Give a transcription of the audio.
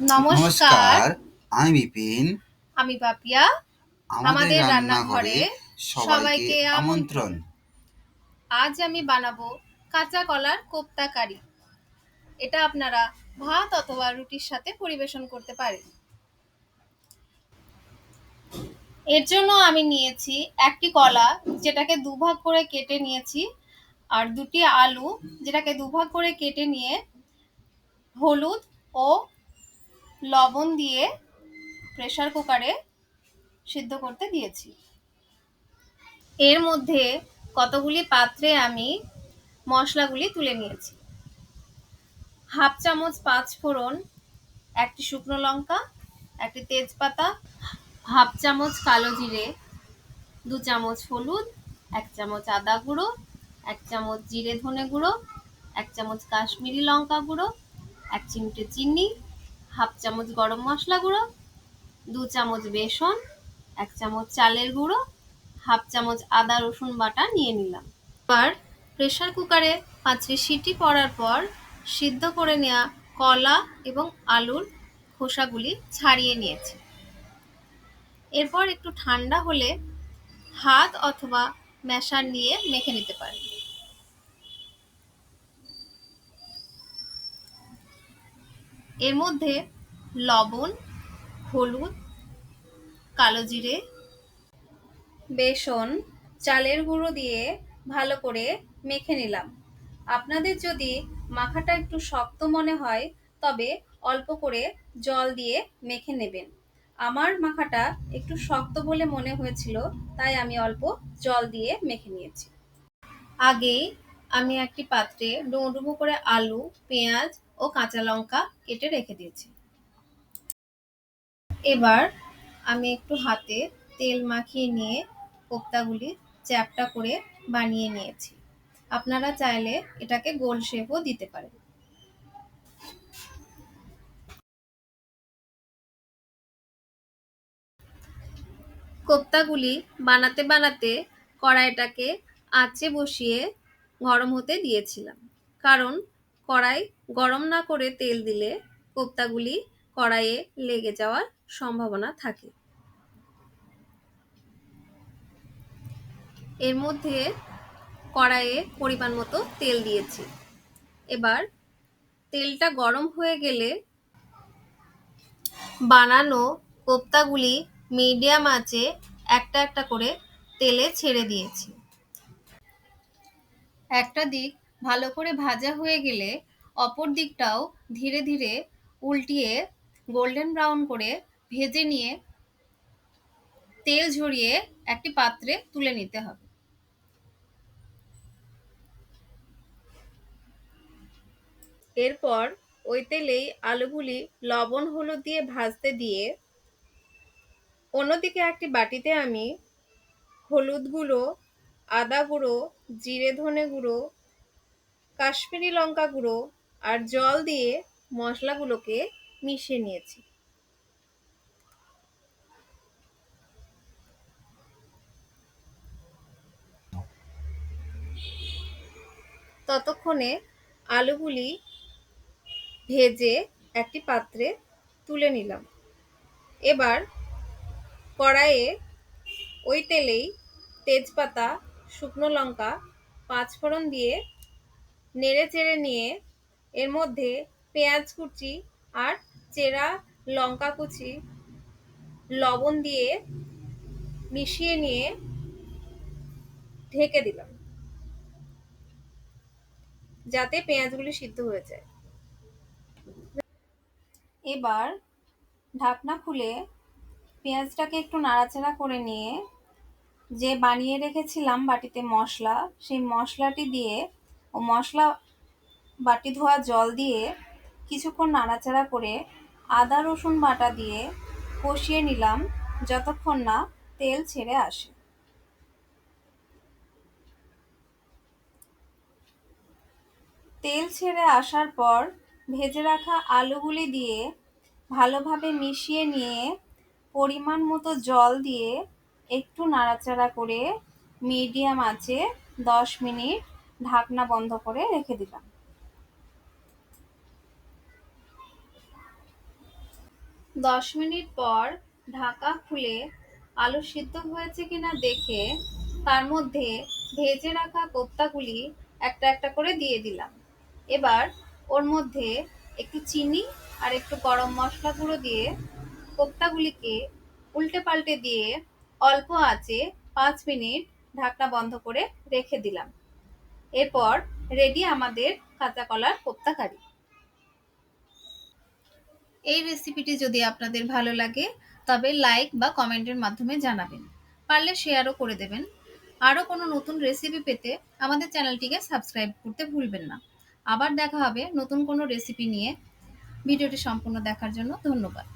নমস্কার। আমি বিপিন। আমি পাপিয়া আমাদের রান্নাঘরে সবাইকে আমন্ত্রণ। আজ আমি বানাবো কাঁচা কলার কোপ্তা কারি। এটা আপনারা ভাত অথবা রুটির সাথে পরিবেশন করতে পারেন। এর জন্য আমি নিয়েছি একটি কলা যেটাকে দুভাগ করে কেটে নিয়েছি আর দুটি আলু যেটাকে দুভাগ করে কেটে নিয়ে হলুদ ও লবণ দিয়ে প্রেসার কুকারে সিদ্ধ করতে দিয়েছি। এর মধ্যে কতগুলি পাত্রে আমি মশলাগুলি তুলে নিয়েছি। হাফ চামচ পাঁচ ফোড়ন, একটি শুকনো লঙ্কা, একটি তেজপাতা, হাফ চামচ কালো জিরে, দু চামচ হলুদ, এক চামচ আদা গুঁড়ো, এক চামচ জিরে ধনে গুঁড়ো, এক চামচ কাশ্মীরি লঙ্কা গুঁড়ো, এক চিমটে চিনি হাফ চামচ গরম মশলা গুঁড়ো, দু চামচ বেসন, এক চামচ চালের গুঁড়ো, হাফ চামচ আদা, রসুন বাটা নিয়ে নিলাম। এবার প্রেশার কুকারে পাঁচটি সিটি পড়ার পর সিদ্ধ করে নেওয়া কলা এবং আলুর খোসাগুলি ছাড়িয়ে নিয়েছি। এরপর একটু ঠান্ডা হলে হাত অথবা ম্যাশার নিয়ে মেখে নিতে পারেন। এর মধ্যে লবণ, হলুদ, কালো জিরে, বেসন, চালের গুঁড়ো দিয়ে ভালো করে মেখে নিলাম। আপনাদের যদি মাখাটা একটু শক্ত মনে হয়, তবে অল্প করে জল দিয়ে মেখে নেবেন। আমার মাখাটা একটু শক্ত বলে মনে হয়েছিল, তাই আমি অল্প জল দিয়ে মেখে নিয়েছি। আগেই আমি একটি পাত্রে ডুমো করে আলু, পেঁয়াজ ও কাঁচা লঙ্কা কেটে রেখে দিয়েছি। এবার আমি একটু হাতে তেল মাখিয়ে নিয়ে কোপ্তাগুলি চ্যাপটা করে বানিয়ে নিয়েছি। আপনারা চাইলে এটাকে গোল শেপও দিতে পারেন। কোপ্তাগুলি বানাতে বানাতে কড়াইটাকে আঁচে বসিয়ে গরম হতে দিয়েছিলাম। কারণ কড়াই গরম না করে তেল দিলে কোপ্তাগুলি কড়াইয়ে লেগে যাওয়ার সম্ভাবনা থাকে। এর মধ্যে কড়াইয়ে পরিমাণ মতো তেল দিয়েছি। এবার তেলটা গরম হয়ে গেলে বানানো কোপ্তাগুলি মিডিয়াম আঁচে একটা একটা করে তেলে ছেড়ে দিয়েছি। একটা দিক ভালো করে ভাজা হয়ে গেলে অপর দিকটাও ধীরে ধীরে উল্টিয়ে গোল্ডেন ব্রাউন করে ভেজে নিয়ে তেল ঝরিয়ে একটি পাত্রে তুলে নিতে হবে। এরপর ওই তেলেই আলুগুলি লবণ হলুদ দিয়ে ভাজতে দিয়ে অন্যদিকে একটি বাটিতে আমি হলুদ গুঁড়ো, আদা গুঁড়ো, জিরে ধনে গুঁড়ো কাশ্মীরি লঙ্কা গুঁড়ো আর জল দিয়ে মশলাগুলোকে মিশিয়ে নিয়েছি। ততক্ষণে আলুগুলি ভেজে একটি পাত্রে তুলে নিলাম। এবার কড়াইয়ে ওই তেলেই তেজপাতা, শুকনো লঙ্কা, পাঁচফোড়ন দিয়ে নেড়ে চেড়ে নিয়ে এর মধ্যে পেঁয়াজ কুচি আর চেরা লঙ্কা কুচি, লবণ দিয়ে মিশিয়ে নিয়ে ঢেকে দিলাম। যাতে পেঁয়াজগুলি সিদ্ধ হয়ে যায়। এবার ঢাকনা খুলে পেঁয়াজটাকে একটু নাড়াচাড়া করে নিয়ে যে বানিয়ে রেখেছিলাম বাটিতে মশলা, সেই মশলাটি দিয়ে ও মশলা বাটি ধোয়া জল দিয়ে কিছুক্ষণ নাড়াচাড়া করে আদা, রসুন বাটা দিয়ে কষিয়ে নিলাম যতক্ষণ না তেল ছেড়ে আসে। তেল ছেড়ে আসার পর ভেজে রাখা আলুগুলি দিয়ে ভালোভাবে মিশিয়ে নিয়ে পরিমাণ মতো জল দিয়ে একটু নাড়াচাড়া করে মিডিয়াম আঁচে দশ মিনিট ঢাকনা বন্ধ করে রেখে দিলাম। দশ মিনিট পর ঢাকা খুলে আলু সিদ্ধ হয়েছে কিনা দেখে তার মধ্যে ভেজে রাখা কোপ্তাগুলি একটা একটা করে দিয়ে দিলাম। এবার ওর মধ্যে একটু চিনি আর একটু গরম মশলা গুঁড়ো দিয়ে কোপ্তাগুলিকে উল্টে পাল্টে দিয়ে অল্প আঁচে পাঁচ মিনিট ঢাকনা বন্ধ করে রেখে দিলাম। এরপর রেডি আমাদের কাঁচা কলার কোপ্তা কারি এই রেসিপিটি যদি আপনাদের ভালো লাগে, তবে লাইক বা কমেন্টের মাধ্যমে জানাবেন। পারলে শেয়ারও করে দেবেন। আরও কোনো নতুন রেসিপি পেতে আমাদের চ্যানেলটিকে সাবস্ক্রাইব করতে ভুলবেন না। আবার দেখা হবে নতুন কোনো রেসিপি নিয়ে। ভিডিওটি সম্পূর্ণ দেখার জন্য ধন্যবাদ।